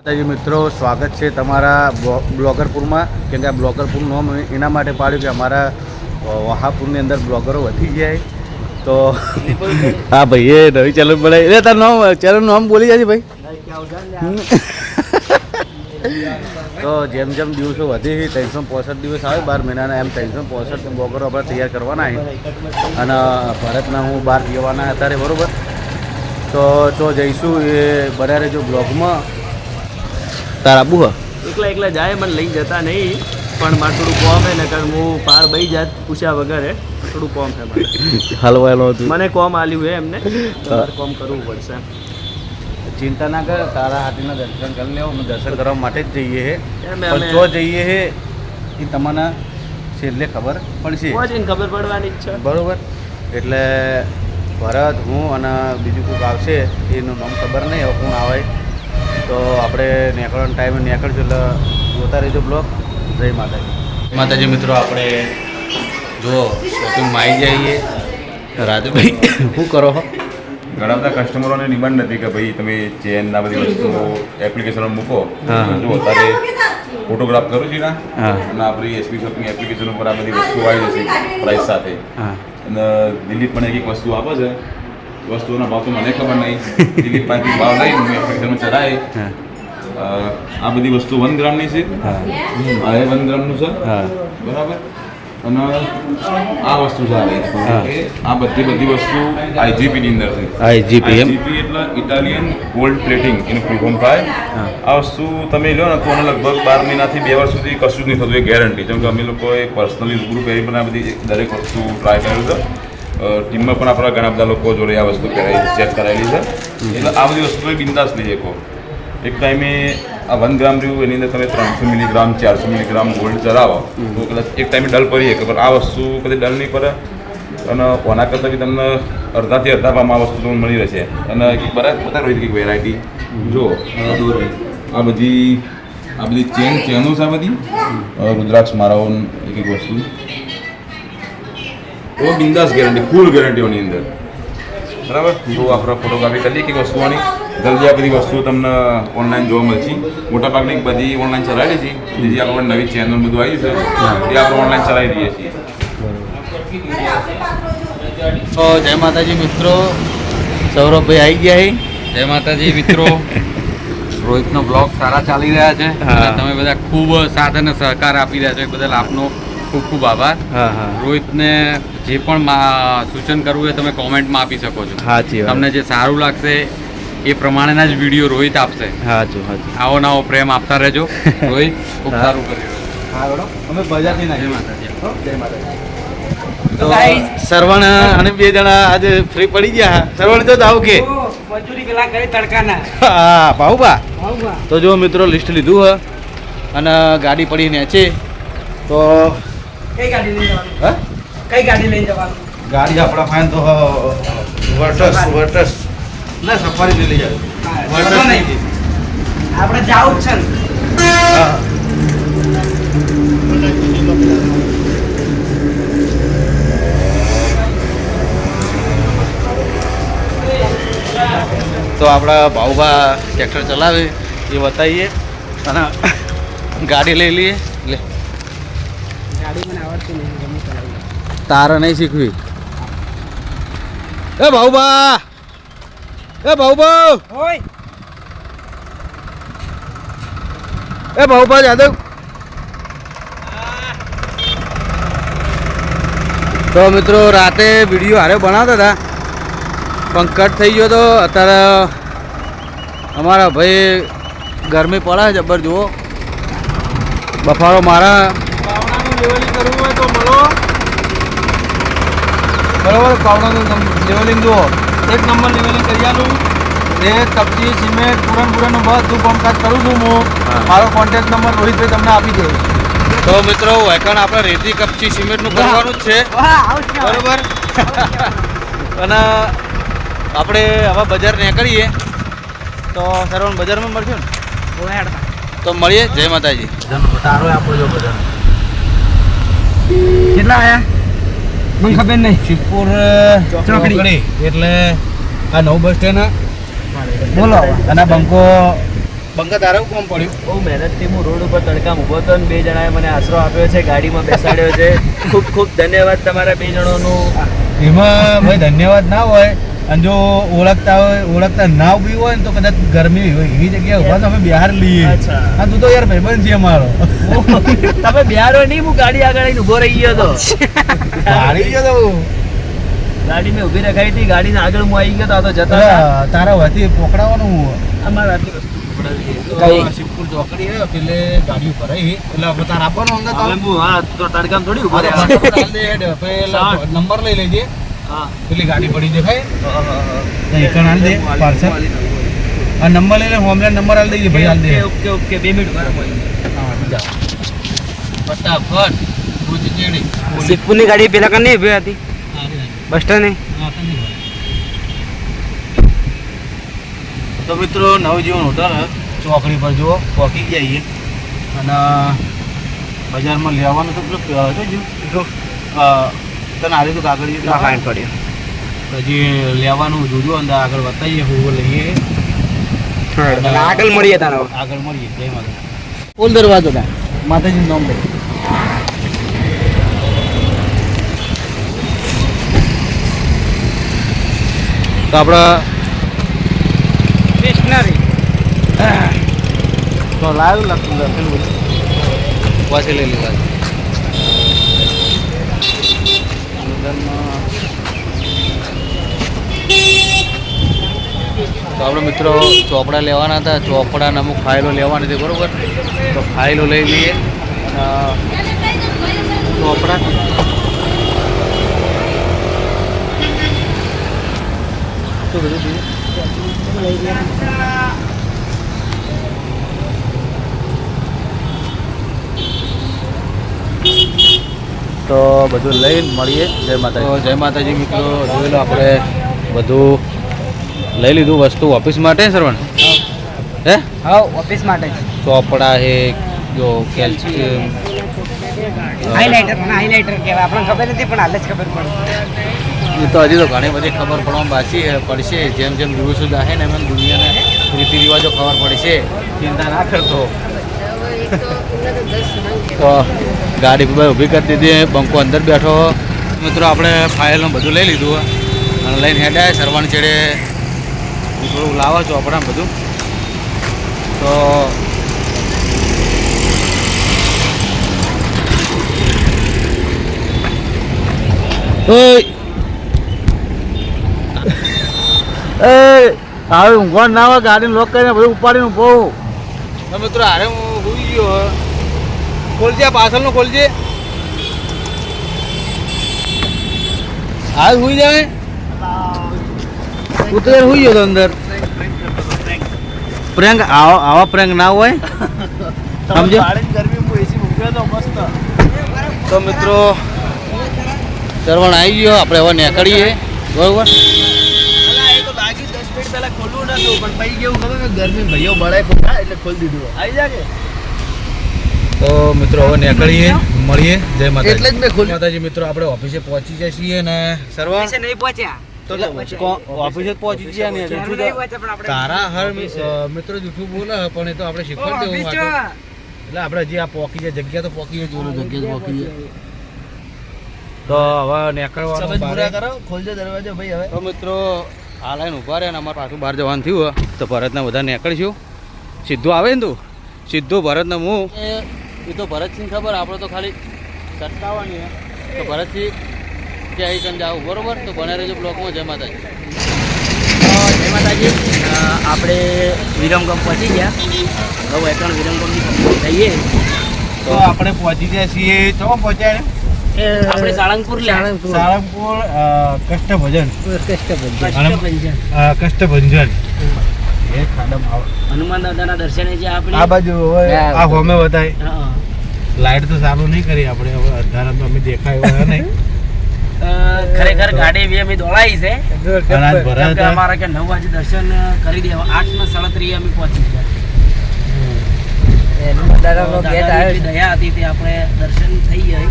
માતાજી મિત્રો સ્વાગત છે તમારા બ્લોગરપુરમાં. કેમ કે આ બ્લોગરપુરનું નામ એના માટે પાડ્યું કે અમારા વહાપુરની અંદર બ્લોગરો વધી જાય. તો હા ભાઈ એ નવી ચેનલ બનાવી. એટલે તારું નામ ચેનલ નામ બોલી જાય ભાઈ. તો જેમ જેમ દિવસો વધે છે ત્રણસો પોસઠ દિવસ આવે બાર મહિનાના એમ ત્રણસો પોસઠ બ્લોગરો આપણે તૈયાર કરવાના છે. અને ભારતના હું બહાર જવાના અત્યારે બરાબર? તો તો જઈશું એ બધા જો બ્લોગમાં. તાર આબુ હ એકલા એકલા જાય મને લઈ જતા નહીં. પણ મારે થોડું કોમ હે નકર કારણ હું પાર બઈ જાત પૂછ્યા વગર હે. થોડું કોમ છે મારે. હલવાયેલો હતું. મને કોમ આલ્યું હે એમને. તમારે કોમ કરવું પડશે. ચિંતા ના કર તારા હાથીના દર્શન કરી લેવો. અમે દર્શન કરવા માટે જ જઈએ હે. પણ જો જઈએ હે એ તમને છેલ્લે ખબર પડશે. ખબર પડવાની જ છે. બરોબર. એટલે ભરત હું અને બીજું કોઈક આવશે એનું નામ ખબર નહીં હું આવે? તો આપણે નીકળવાનો ટાઈમે નીકળશું એટલે જોતા રહેજો બ્લોગ. જય માતાજી. માતાજી મિત્રો આપણે જુઓ શોપિંગમાં આવી જઈએ. રાજુભાઈ શું કરો છો ઘણા બધા કસ્ટમરોને ડિમાન્ડ નથી કે ભાઈ તમે ચેન ના બધી વસ્તુઓ એપ્લિકેશનમાં મૂકો. હા. જો અત્યારે ફોટોગ્રાફ કરું છું ના અને આપણી એસપી શોપિંગ એપ્લિકેશન ઉપર આ બધી વસ્તુઓ આવી જશે પ્રાઇસ સાથે. અને દિલીપ પણ એક એક વસ્તુ આપે છે. વસ્તુઓના ભાવ તો મને ખબર નહીં. દિલીપ પાસેથી ભાવ લઈ હું. ચડાય આ બધી વસ્તુ વન ગ્રામની છે. હા. આ એ વન ગ્રામનું છે. હા. બરાબર? અને આ વસ્તુ છે આ હા. આ બધી બધી વસ્તુ આઈજીપી ની અંદર છે. આઈજીપી? એટલે ઇટાલિયન ગોલ્ડ પ્લેટિંગ એનું ફૂલ ફોર્મ થાય આ વસ્તુ તમે લો ને તો લગભગ બાર મહિનાથી બે વર્ષ સુધી કશું જ નહીં થતું એ ગેરંટી જેમ કે અમે લોકોએ પર્સનલી રૂબરૂ કરી પણ આ બધી દરેક વસ્તુ ટ્રાય કર્યું છે. ટીમમાં પણ આપણા ઘણા બધા લોકો જોડે આ વસ્તુ કરાવી ચેક કરાયેલી છે. એટલે આ બધી વસ્તુ બિંદાસ લઈ શકો એક ટાઈમે આ વન ગ્રામ રહ્યું એની અંદર તમે ત્રણસો મિલીગ્રામ ચારસો મિલીગ્રામ ગોલ્ડ ચલાવો તો કદાચ એક ટાઈમે ડલ પડી શકે પણ આ વસ્તુ કદી ડલ નહીં પડે. અને ઓના કરતાં બી તમને અડધાથી અડધા ભાવમાં આ વસ્તુ તમને મળી રહેશે. અને એક બરાબર બતા રહી કંઈક વેરાયટી જો આ બધી આ બધી ચેન ચેનો છે આ બધી. રુદ્રાક્ષ મારાઓ એક એક વસ્તુ. તો બિંદાસ ગેરંટી ફૂલ ગેરંટીઓની અંદર બરાબર? તો આપણે ફોટોગ્રાફી કરીએ કે વસ્તુઓની જલ્દી આ બધી વસ્તુઓ તમને ઓનલાઈન જોવા મળશે. મોટાભાગની બધી ઓનલાઈન ચલાવી છે બીજી આપણે નવી ચેનલ બધું આવી છે તે આપણે ઓનલાઈન ચલાવી દઈએ છીએ. તો જય માતાજી મિત્રો. સૌરભભાઈ આવી ગયા છે જય માતાજી મિત્રો. રોહિતનો બ્લોગ સારા ચાલી રહ્યા છે. તમે બધા ખૂબ સાથ અને સહકાર આપી રહ્યા છો. એ બદલ આપનો ખૂબ ખૂબ આભાર. હા હા. રોહિતને જે પણ સૂચન કરવું એ તમે કોમેન્ટમાં આપી શકો છો. સાચી તમને જે સારું લાગશે એ પ્રમાણેના જ વીડિયો રોહિત આપશે. સાચું સાચું આવો નવો પ્રેમ આપતા રહેજો. રોહિત ખૂબ સારું કર્યું. અમે બજારથી જય માતાજી. તો સરવણ અને બે જણા આજે ફ્રી પડી ગયા. સરવણ તો આવું કે. મજૂરી પેલા કરી તડકાના. હા ભાઉબા. તો જો મિત્રો લિસ્ટ લીધું હ. અને ગાડી પડી છે તો કઈ ગાડી લઈ જવાની? હા? કઈ ગાડી લઈને જવાનું? ગાડી આપણા ફાઇન તો વર્ટસ વર્ટસ. ના સફારી લઈ લઈ જાય વર્ટસ નહીં. આપણે જાવું જ છે હા. તો આપણા ભાઉભા ટ્રેક્ટર ચલાવે એ બતાવીએ. અને ગાડી લઈ લઈએ. લે ગાડી મને આવડતી નહીં ગમે ચલાવી તારે નહીં શીખવી. એ ભાઉભા એ ભાઉભા ઓય! એ ભાઉભા જાદવ તો મિત્રો રાતે વીડિયો હારે બનાવતા હતા. પણ કટ થઈ ગયો તો અત્યારે અમારા ભાઈ ગરમી પડે જબર જુઓ. બફારો મારા. કરવું હોય તો મળો. બરોબર કાવડાનું લેવલિંગ જુઓ. એક નંબર લેવલિંગ કરી આલું. રેત કપચી સિમેન્ટ પુરણ પુરણનું બધું કામકાજ કરું છું હું. મારો કોન્ટેક્ટ નંબર રોહિતભાઈ તમને આપી દઉં. તો મિત્રો વેકણ આપણે રેતી કપચી સિમેન્ટનું કરવાનું જ છે. બરાબર? અને આપણે હવે બજાર નીકળીએ. તો સરવણ બજારમાં મળશે ને? તો મળીએ. જય માતાજી. તારો આપો જો બજાર કેટલા આયા? મને ખબર નહીં. શિવપુર ચોકડી. એટલે આ નવ બસ સ્ટેન્ડ બોલો અને બંકો બંગા તારા કોમ પડ્યું. બહુ મહેનતથી હું રોડ ઉપર તડકામ ઊભો હતો ને બે જણાએ મને આશરો આપ્યો છે ગાડીમાં બેસાડ્યો છે. ખૂબ ખૂબ ધન્યવાદ તમારા બે જણોનું. એમાં ભાઈ ધન્યવાદ ના હોય અને જો ઓળખતા હોય ઓળખતા ના ઊભી હોય ને તો કદાચ ગરમી હોય એવી જગ્યાએ ઊભા તો અમે બિહાર લઈએ. હા તું તો યાર ભાઈબંધ છે અમારો. તમે બિહારો નહીં હું ગાડી આગળ આવીને ઊભો રહી ગયો તો. ગાડી ગયો તો. ગાડી મેં ઊભી રખાઈ હતી ગાડીને આગળ હું આવી ગયો તો જતા તારા હતી પકડાવાનું અમારે આટલી વસ્તુ તો શિવપુર ચોકડી પેલે ગાડી ભરાઈ એટલે હવે તારા આપવાનો અંગત હું હા તો તડકામ થોડી ઊભા રહ્યો. નંબર લઈ લેજે. પેલી ગાડી પડી દેખાય દે પાર્સલ. આ નંબર લઈને લે હોમલેન્ડ નંબર આલ દઈએ ભાઈ આલ દે. ઓકે ઓકે ઓકે બે મિનિટ મારા કોઈ હા, જા. ફટાફટ. ગુજજેડી સિપુની ગાડી પેલા કને ઊભી હતી? બસ સ્ટેન્ડ તો મિત્રો નવજીવન હોટલ ચોકડી પર જુઓ પહોંચી જઈએ અને બજારમાં લેવાનું તો પેલું? અ, તને હારી તો કાગળ ફાઇન પડ્યો. હજી લેવાનું જોજો અંદર આગળ બતાવીએ હું લઈએ. આગળ મળીએ તારા આગળ મળીએ જય માતા ઓલ દરવાજો તા માતાજી નામ લઈ. તો આપણા સ્ટેશનરી તો લાવ્યું લખેલું લખેલું. વાંચી લઈ લીધા. તો આપણે મિત્રો ચોપડા લેવાના હતા. ચોપડાના અમુક ફાઇલો લેવાની હતી, બરોબર? તો ફાઇલો લઈ લઈએ. ચોપડા. શું બધું તો? બધું લઈને મળીએ. જય માતાજી. જય માતાજી મિત્રો. જોઈ લો આપણે બધું લઈ લીધું વસ્તુ ઓફિસ માટે સરવણ? હે? હા ઓફિસ માટે ચોપડા હે જો કેલ્શિયમ હાઇલાઇટર પણ હાઇલાઇટર કહેવાય. આપણને ખબર નથી પણ હાલ જ ખબર પડે. એ તો હજી તો ઘણી બધી ખબર પડવામાં બાકી છે, પડશે. જેમ જેમ દિવસો જાહે ને એમ દુનિયાને રીતિ રિવાજો ખબર પડશે. ચિંતા ના કરતો તો. ગાડી પર ઊભી કરી દીધી બંકો અંદર બેઠો. મિત્રો આપણે ફાઇલનું બધું લઈ લીધું અને લઈને હેડાય સરવાણ છેડે. થોડું લાવો ચોપડા બધું. તો હવે ઊંઘવાનું ના હોય ગાડી લોક કરીને બધું ઉપાડીને ઊભો મિત્રો હારે હું સુઈ ગયો ખોલજે પાછળનું ખોલજે. હાલ સુઈ જાય ઉતરે હોઈ ગયો તો અંદર. પ્રેંગ આવા આવા પ્રેંગ ના હોય. સમજો? તો મસ્ત. મિત્રો ચરવણ આવી ગયો. આપણે હવે નીકળીએ. બરોબર? પહેલા ખોલવું નતું પણ પછી કેવું ખબર ગરમી ભાઈઓ બળાય ખોટા એટલે ખોલી દીધું. આવી જા કે. તો મિત્રો હવે નીકળીએ. મળીએ. જય માતાજી. એટલે જ મેં ખોલ્યું. માતાજી મિત્રો આપણે ઓફિસે પહોંચી જાય છીએ ને. સરવણ નહીં પહોંચ્યા? ઓફિસે પહોંચી ગયા ને? તારા હર મિત્રો જૂઠું બોલે પણ એ તો આપણે શીખવાડી દેવું એટલે આપણે હજી આ પોકી જાય જગ્યા તો પોકી જાય જોયું જગ્યા તો પોકી જાય. તો હવે નીકળવાનું પૂરા કરો ખોલજો દરવાજો ભાઈ હવે. તો મિત્રો આ લાઈન ઊભા રહે ને અમારે પાછું બહાર જવાનું થયું તો ભરતને બધા નીકળીશું. સીધું આવે ને તું? સીધું ભરતને હું? એ તો ભરતસિંહ ખબર આપણે તો ખાલી સટકાવવાની તો ભરતસિંહ કે અહીં કંઈ આવું બરોબર? તો બને રહેજો બ્લોકમાં જય માતાજી. જય માતાજી. આપણે વિરમગમ પહોંચી ગયા. હવે એકણ વિરમગમની કંપની જઈએ. તો આપણે પહોંચી ગયા છીએ. તો પહોંચ્યા આપણે સાળંગપુર લે સાળંગપુર. કષ્ટભજન. કષ્ટભંજન. કષ્ટભંજન. એ ખાડમ હનુમાન દાદાના દર્શને જે આપણે આ બાજુ આ હોમે બતાય લાઈટ તો ચાલુ નહીં કરી આપણે. હવે અંધારામાં અમે દેખાય નહીં. ખરેખર ગાડી બી અમે દોડાઈ છે આજ કે અમારા કે નવ વાગે દર્શન કરી દેવા. આઠ ને સાડત્રીસ અમે પહોંચી ગયા. દયા હતી તે આપણે દર્શન થઈ જાય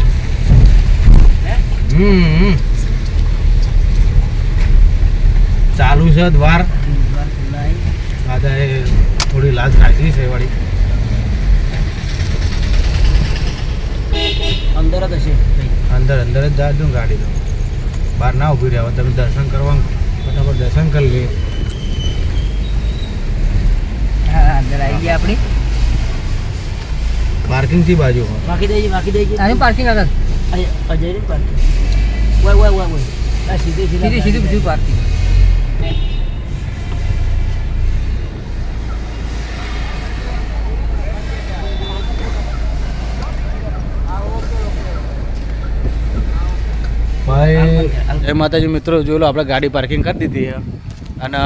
ચાલુ છે દ્વાર. દાદાએ થોડી લાજ કાઢી છે વાળી. અંદર જ હશે. અંદર અંદર જ જાજો ગાડી તો. બહાર ના ઊભી રહ્યા તમે દર્શન કરવા ફટાફટ દર્શન કરી લઈએ હા અંદર આવી ગયા આપણી. પાર્કિંગથી બાજુ. બાકી દેજી બાકી દઈએ આની પાર્કિંગ આગળ. અજયની પાર્કિંગ વાય વાય વાય વાય. સીધી સીધી સીધી બીજું પાર્કિંગ જય માતાજી મિત્રો જોઈ લો આપણે ગાડી પાર્કિંગ કરી દીધી છે. અને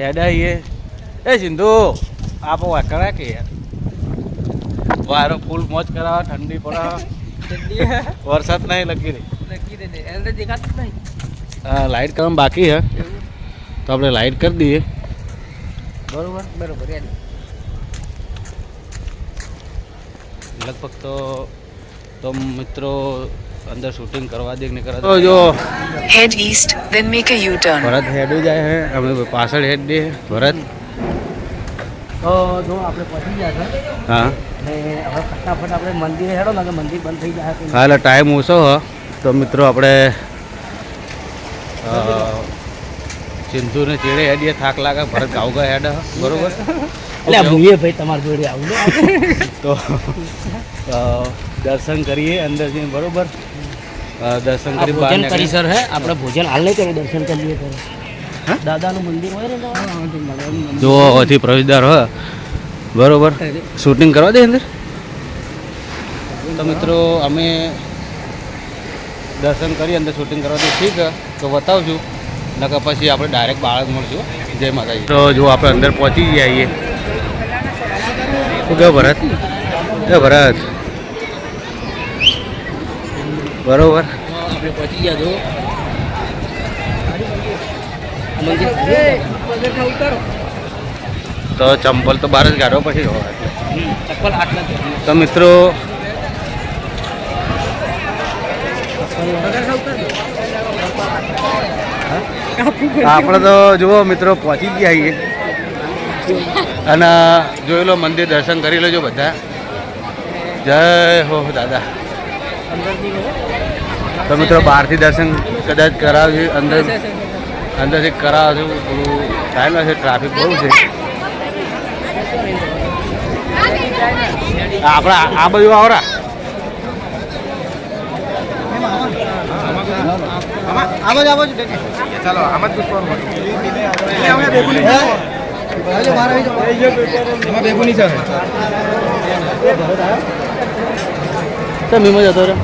હેડાઈએ. એ સિંધુ આપો વાકડા કે યાર? વારો ફૂલ મોજ કરાવે ઠંડી પડે. વરસાદ નહીં લગી રહી. લાઈટ હા લાઇટ કરવાનું બાકી હે તો આપણે લાઇટ કરી દઈએ. બરોબર બરોબર લગભગ તો તો મિત્રો અંદર શૂટિંગ કરવા દે ને કરા તો જો. Head east then make a U turn Bharat head જાય હે અમે પાછળ હેડ દે. ભરત. તો જો આપણે પહોંચી ગયા છે. હા. ને હવે ફટાફટ આપણે મંદિરે હેડો ને કે મંદિર બંધ થઈ જાય. હા એટલે ટાઈમ ઓછો હ. તો મિત્રો આપણે સિંધુ સિંધુને ચેડે હેડીએ થાક લાગે ભરત ગાવ ગા હેડ બરોબર? એટલે ભૂલીએ ભાઈ તમારી જોડે આવું તો દર્શન કરીએ અંદર જઈને બરોબર? દર્શન કરી ભોજન પરિસર હે? આપણે ભોજન હાલ નહીં કરીએ દર્શન કરી લઈએ ત્યારે દાદાનું મંદિર હોય ને જો અહીંથી પ્રવેશદ્વાર હ. બરોબર. શૂટિંગ કરવા દે અંદર? તો મિત્રો અમે દર્શન કરી અંદર શૂટિંગ કરવા દે ઠીક હે, તો બતાવશું નકર પછી આપણે ડાયરેક્ટ બાળક મળશું જય માતાજી. તો જો આપણે અંદર પહોંચી જઈએ. શું કહે ભરત? એ ભરત. બરોબર. આપણે પહોંચી ગયા જો. તો ચંપલ તો બહાર જ કાઢો પછી ચપ્પલ આટલા તો મિત્રો આપણે તો જુઓ મિત્રો પહોંચી ગયા છીએ. અને જોઈ લો મંદિર દર્શન કરી લેજો બધા. જય હો દાદા. તો મિત્રો બહારથી દર્શન કદાચ કરાવજો અંદર અંદરથી કરાવજો થોડું ટાઈમ લાગશે ટ્રાફિક બહુ છે આપણે આ બાજુ આવરા તમે જતો રહ્યો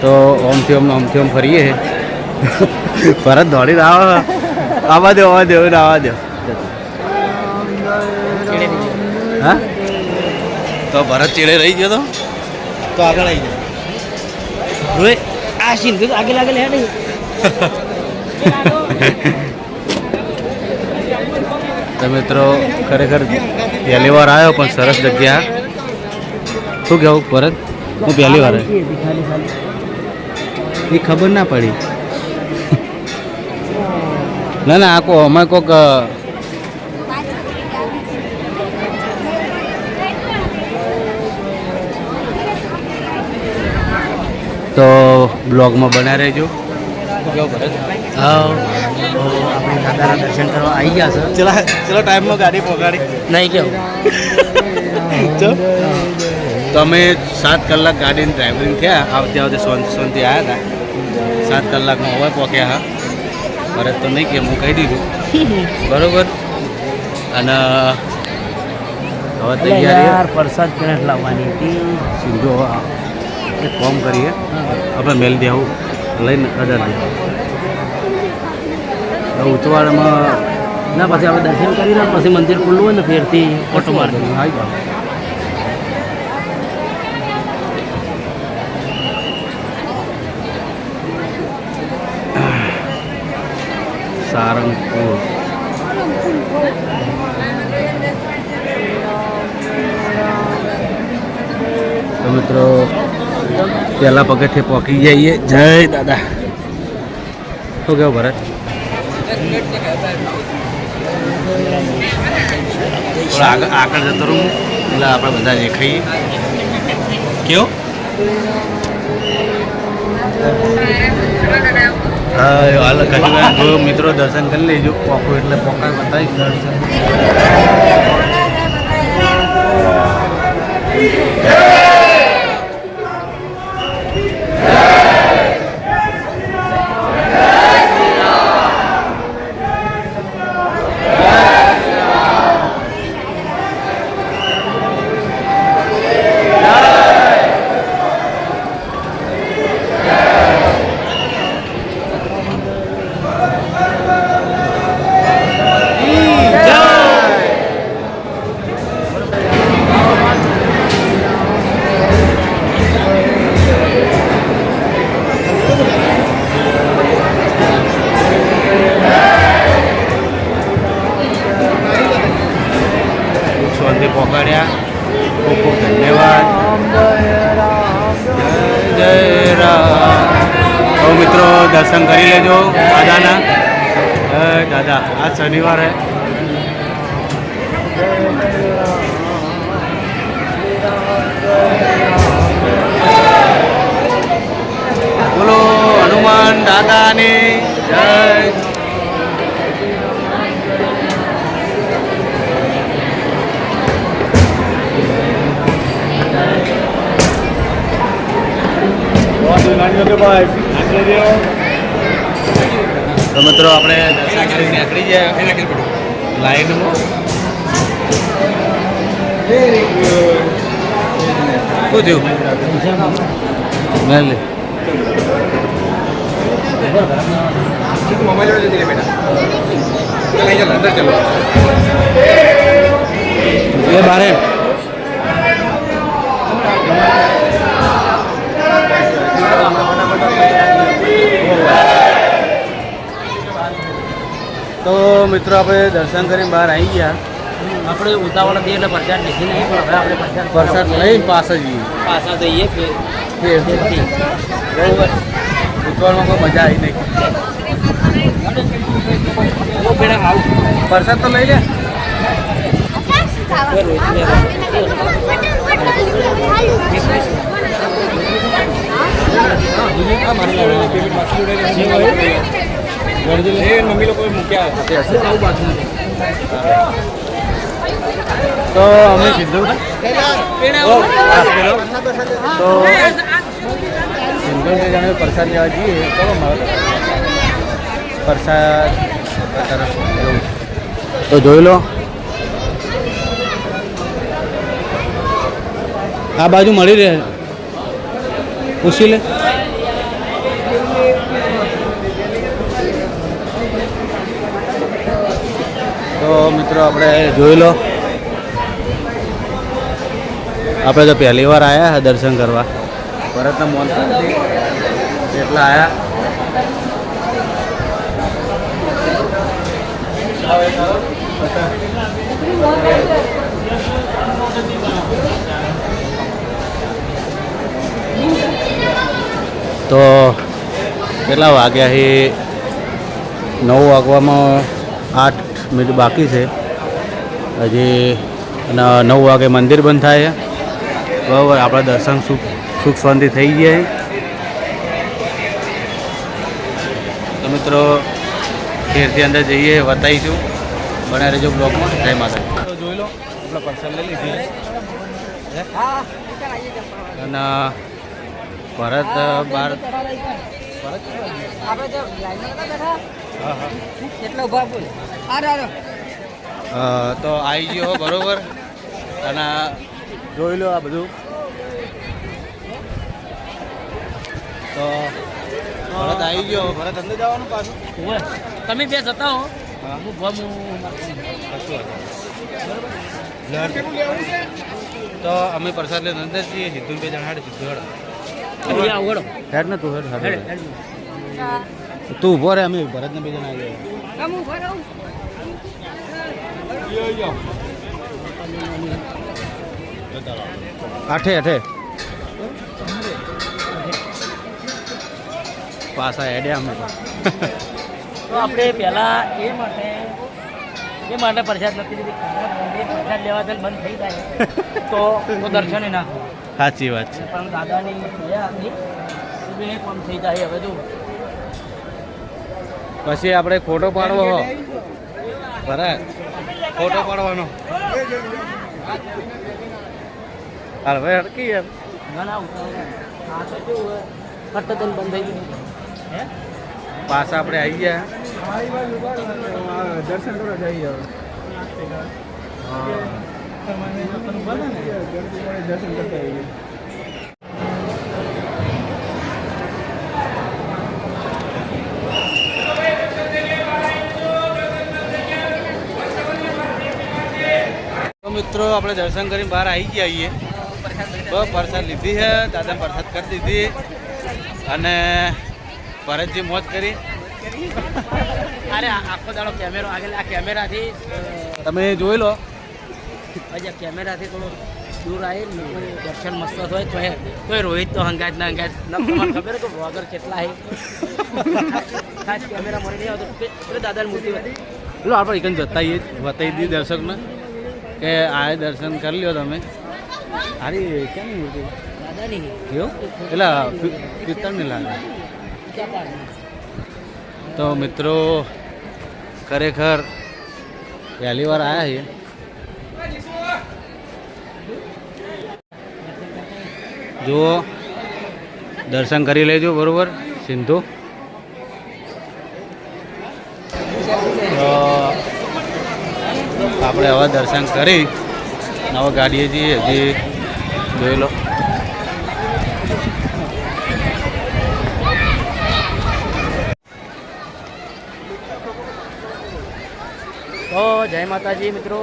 તો ઓમથી ઓમ ઓમથી ઓમ ફરીએ પરત દોડીને આવો. આવવા દો આવવા દો આવવા દો. હા? તો ભરત ચીડે રહી ગયો તો? તો આગળ આવી ગયો. આ સીન આગળ આગળ હે નહીં તો મિત્રો ખરેખર પહેલી વાર આવ્યો પણ સરસ જગ્યા. શું કહેવું પરત હું પહેલી વાર એ ખબર ના પડી. ના ના આખો અમે કોક તો બ્લોગમાં બના રહેજો. કેવો ભરત? હા દાદાના દર્શન કરવા આવી ગયા છે. ચલો ચલો ટાઈમમાં ગાડી પહોંચાડી નહીં કેવું? તો તો અમે સાત કલાક ગાડીની ડ્રાઇવિંગ થયા. આવતી આવતી સોન સોનથી આવ્યા હતા. સાત કલાકમાં હવે પહોંચ્યા હા. ભરત તો નહીં કે હું કહી દીધું. બરોબર? અને હવે તૈયારી યાર પ્રસાદ પેરેન્ટ લાવવાની હતી. સીધો એક ફોર્મ કરીએ. આપણે મેલ દેવું લઈને હજાર દે ઉતવાળમાં ના પછી આપણે દર્શન કરીને પછી મંદિર ખુલ્લું હોય ને ફેરથી ઓટો મારી આવી સારંગપુર. તો મિત્રો પહેલા પગથિયે પહોંચી જઈએ. જય દાદા. શું કેવું ભરત? આગળ આગળ જતો રહું એટલે આપણે બધા દેખાઈએ. કેવો? હા હાલ જો મિત્રો દર્શન કરી લેજો. પોકો એટલે પોકા બતાવીશ દર્શન. જય મિત્રો દર્શન કરી લેજો દાદાના. જય દાદા. આજ શનિવારે બોલો હનુમાન દાદાની જય. તો મિત્રો આપણે દર્શન કરી નીકળી જાય લાઈનમાં. શું થયું? મેં લે. એ બારે. તો મિત્રો આપણે દર્શન કરીને બહાર આવી ગયા. આપણે ઉતાવળ દે એટલે પ્રસાદ લીધી નહીં પણ હવે આપણે પ્રસાદ પ્રસાદ લઈને પાછા જઈએ. પાછા જઈએ. બરોબર. ઉતવાળમાં કોઈ મજા આવી નહીં. પ્રસાદ તો લઈ લે. તો અમે પેલો. તો બે જણે પ્રસાદ લેવા જઈએ ચલો પ્રસાદ. તો જોઈ લો. આ બાજુ મળી રહે. પૂછી લે. તો મિત્રો આપણે જોઈ લો. આપણે તો પહેલી વાર આવ્યા દર્શન કરવા. ભરતના મોન એટલા આવ્યા તો કેટલા વાગ્યા છે નવ વાગવામાં આઠ મિનિટ બાકી છે. હજી નવ વાગે મંદિર બંધ થાય છે. બરાબર, આપણા દર્શન સુખ સુખ શાંતિ થઈ ગયા તો મિત્રો, ઘેરથી અંદર જઈએ, બતાવીશું. બનાવી રહેજો બ્લોગમાં. જય માતા જોઈ લો, આપણે પર્સન લઈ લીધી અને ભરત, બાર આપણે લાઈનમાં બેઠા. એટલે બોલ. તો આવી ગયો બરોબર. અને જોઈ લો આ બધું. તો ભરત આવી ગયો. ભરત અંદર જવાનું પાછું? તમે બે જતા હો. તો અમે પ્રસાદ લઈને અંદર જઈએ સિદ્ધુ બે જણા હાડે સિદ્ધુ હાડે ને તું હેડ હેડ, તું ઊભો રે અમે ભરતને બે જણા આવી કમ આઠે આઠે. પાછા હેડે અમે તો. આપણે પહેલાં એ માટે એ માટે પ્રસાદ નથી પ્રસાદ લેવા બંધ થઈ જાય. તો તો દર્શન ના થાય. સાચી વાત છે. પણ દાદાની દયા હતી. પણ થઈ જાય હવે તો. પછી આપણે ફોટો પાડવો હો. બરાબર. ફોટો પાડવાનો. હાલ ભાઈ હડકી યાર ના ના. આ તો કેવું હોય. ફટદન બંધ થઈ ગયું. હે? પાછા આપણે આવી ગયા. તો મિત્રો આપણે દર્શન કરીને બહાર આવી ગયા છીએ. બસ પ્રસાદ લીધી છે દાદા પ્રસાદ કરી દીધી. અને ભરતજી મોજ કરી. અરે આ આખો દાડો કેમેરો આગળ આ કેમેરાથી તમે જોઈ લો. હજી કેમેરાથી થોડો દૂર આવી દર્શન મસ્ત હોય તો એ તોય રોહિત તો હંગાત ના હંગાત. તમને ખબર તો વગર કેટલા હે. ખાસ કેમેરા મળી નહીં આવતો. એટલે દાદાની મૂર્તિ હતી. લો આપણે એકન જતાઈએ બતાવી દીધી દર્શકને કે આ દર્શન કરી લ્યો તમે. હારી કેમ મૂર્તિ? દાદાની. એવું એટલે પિત્તળની લાગે. તો મિત્રો ખરેખર પહેલી વાર આવ્યા છીએ. જુઓ. દર્શન કરી લેજો, બરોબર? સિંધુ. આપણે હવે દર્શન કરી નવા ગાડીએ જઈએ, હજી જોઈ લો. જય માતાજી મિત્રો.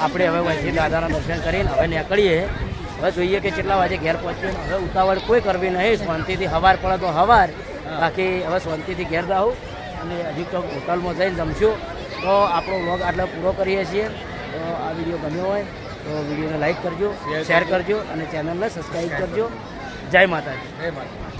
આપણે હવે વૈશ્વિક દાદાના દર્શન કરીને હવે નીકળીએ. હવે જોઈએ કે કેટલા વાગે ઘેર પહોંચીએ હવે ઉતાવળ કોઈ કરવી નહીં શાંતિથી હવાર પડે તો હવાર. બાકી હવે શાંતિથી ઘેર જાઉં અને હજી તો હોટલમાં જઈને જમશું. તો આપણો વ્લોગ આટલો પૂરો કરીએ છીએ. તો આ વીડિયો ગમ્યો હોય તો વિડીયોને લાઈક કરજો શેર કરજો. અને ચેનલને સબસ્ક્રાઈબ કરજો. જય માતાજી. જય માતા